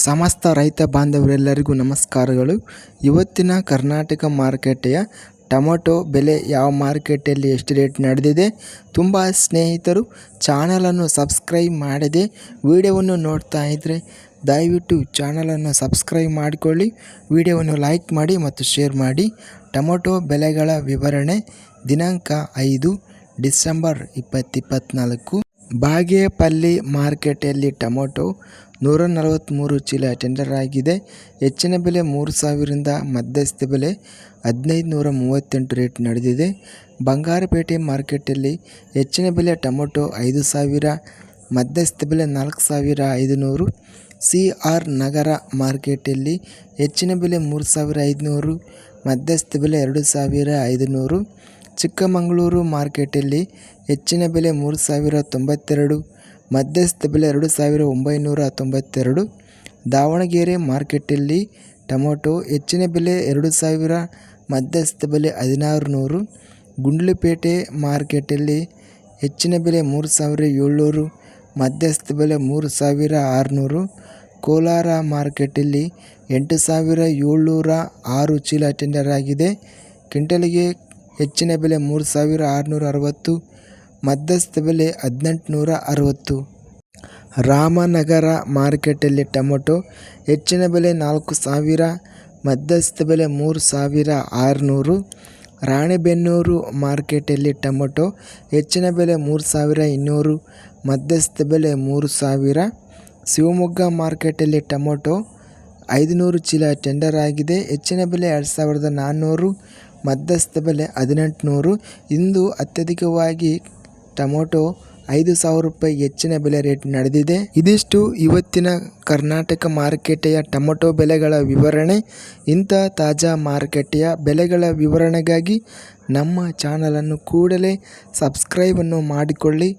ಸಮಸ್ತ ರೈತ ಬಾಂಧವರೆಲ್ಲರಿಗೂ ನಮಸ್ಕಾರಗಳು. ಇವತ್ತಿನ ಕರ್ನಾಟಕ ಮಾರುಕಟ್ಟೆಯ ಟೊಮೊಟೊ ಬೆಲೆ ಯಾವ ಮಾರುಕಟ್ಟೆಯಲ್ಲಿ ಎಷ್ಟು ರೇಟ್ ನಡೆದಿದೆ ತುಂಬ ಸ್ನೇಹಿತರು ಚಾನಲನ್ನು ಸಬ್ಸ್ಕ್ರೈಬ್ ಮಾಡದೆ ವಿಡಿಯೋವನ್ನು ನೋಡ್ತಾ ಇದ್ದರೆ ದಯವಿಟ್ಟು ಚಾನಲನ್ನು ಸಬ್ಸ್ಕ್ರೈಬ್ ಮಾಡಿಕೊಳ್ಳಿ. ವಿಡಿಯೋವನ್ನು ಲೈಕ್ ಮಾಡಿ ಮತ್ತು ಶೇರ್ ಮಾಡಿ. ಟೊಮೊಟೊ ಬೆಲೆಗಳ ವಿವರಣೆ ದಿನಾಂಕ ಐದು ಡಿಸೆಂಬರ್ ಇಪ್ಪತ್ತಿಪ್ಪತ್ನಾಲ್ಕು ಬಾಗೇಪಲ್ಲಿ ಮಾರ್ಕೆಟಲ್ಲಿ ಟೊಮೊಟೊ ನೂರ ನಲವತ್ತ್ಮೂರು ಚೀಲ ಟೆಂಡರ್ ಆಗಿದೆ. ಹೆಚ್ಚಿನ ಬೆಲೆ ಮೂರು ಸಾವಿರದಿಂದ ಮಧ್ಯಸ್ಥ ಬೆಲೆ ಹದಿನೈದು ನೂರ ಮೂವತ್ತೆಂಟು ರೇಟ್ ನಡೆದಿದೆ. ಬಂಗಾರಪೇಟೆ ಮಾರ್ಕೆಟಲ್ಲಿ ಹೆಚ್ಚಿನ ಬೆಲೆ ಟೊಮೊಟೊ ಐದು ಸಾವಿರ, ಮಧ್ಯಸ್ಥ ಬೆಲೆ ನಾಲ್ಕು ಸಾವಿರ ಐದುನೂರು. ಸಿ ಆರ್ ನಗರ ಮಾರ್ಕೆಟಲ್ಲಿ ಹೆಚ್ಚಿನ ಬೆಲೆ ಮೂರು ಸಾವಿರ ಐದುನೂರು, ಮಧ್ಯಸ್ಥ ಬೆಲೆ ಎರಡು ಸಾವಿರ ಐದುನೂರು. ಚಿಕ್ಕಮಗಳೂರು ಮಾರ್ಕೆಟಲ್ಲಿ ಹೆಚ್ಚಿನ ಬೆಲೆ ಮೂರು ಸಾವಿರ ತೊಂಬತ್ತೆರಡು, ಮಧ್ಯಸ್ಥ ಬೆಲೆ ಎರಡು ಸಾವಿರ ಒಂಬೈನೂರ ತೊಂಬತ್ತೆರಡು. ದಾವಣಗೆರೆ ಮಾರ್ಕೆಟಲ್ಲಿ ಟೊಮೊಟೊ ಹೆಚ್ಚಿನ ಬೆಲೆ ಎರಡು ಸಾವಿರ, ಮಧ್ಯಸ್ಥ ಬೆಲೆ ಹದಿನಾರು ನೂರು ಗುಂಡ್ಲುಪೇಟೆ ಮಾರ್ಕೆಟಲ್ಲಿ ಹೆಚ್ಚಿನ ಬೆಲೆ ಮೂರು ಸಾವಿರ ಏಳ್ನೂರು, ಮಧ್ಯಸ್ಥ ಬೆಲೆ ಮೂರು ಸಾವಿರ ಆರುನೂರು. ಕೋಲಾರ ಮಾರ್ಕೆಟಲ್ಲಿ ಎಂಟು ಸಾವಿರ ಏಳ್ನೂರ ಆರು ಚೀಲ ಟೆಂಡರ್ ಆಗಿದೆ. ಕ್ವಿಂಟಲಿಗೆ ಹೆಚ್ಚಿನ ಬೆಲೆ ಮೂರು ಸಾವಿರ ಆರುನೂರ ಅರವತ್ತು ಮಧ್ಯಸ್ಥ ಬೆಲೆ ಹದಿನೆಂಟುನೂರ ಅರವತ್ತು ರಾಮನಗರ ಮಾರ್ಕೆಟಲ್ಲಿ ಟೊಮೊಟೊ ಹೆಚ್ಚಿನ ಬೆಲೆ ನಾಲ್ಕು ಸಾವಿರ, ಮಧ್ಯಸ್ಥ ಬೆಲೆ ಮೂರು ಸಾವಿರ ಆರುನೂರು. ರಾಣೆಬೆನ್ನೂರು ಮಾರ್ಕೆಟಲ್ಲಿ ಟೊಮೊಟೊ ಹೆಚ್ಚಿನ ಬೆಲೆ ಮೂರು ಸಾವಿರ ಇನ್ನೂರು, ಮಧ್ಯಸ್ಥ ಬೆಲೆ ಮೂರು ಸಾವಿರ. ಶಿವಮೊಗ್ಗ ಮಾರ್ಕೆಟಲ್ಲಿ ಟೊಮೊಟೊ ಐದುನೂರು ಚೀಲ ಟೆಂಡರ್ ಆಗಿದೆ, ಹೆಚ್ಚಿನ ಬೆಲೆ ಎರಡು ಸಾವಿರದ ನಾನ್ನೂರು. ಮಧ್ಯಸ್ಥ ಬೆಲೆ ಹದಿನೆಂಟುನೂರು. ಇಂದು ಅತ್ಯಧಿಕವಾಗಿ ಟೊಮೊಟೊ ಐದು ಸಾವಿರ ರೂಪಾಯಿ ಹೆಚ್ಚಿನ ಬೆಲೆ ರೇಟ್ ನಡೆದಿದೆ. ಇದಿಷ್ಟು ಇವತ್ತಿನ ಕರ್ನಾಟಕ ಮಾರುಕಟ್ಟೆಯ ಟೊಮೊಟೊ ಬೆಲೆಗಳ ವಿವರಣೆ. ಇಂಥ ತಾಜಾ ಮಾರುಕಟ್ಟೆಯ ಬೆಲೆಗಳ ವಿವರಣೆಗಾಗಿ ನಮ್ಮ ಚಾನಲನ್ನು ಕೂಡಲೇ ಸಬ್ಸ್ಕ್ರೈಬನ್ನು ಮಾಡಿಕೊಳ್ಳಿ.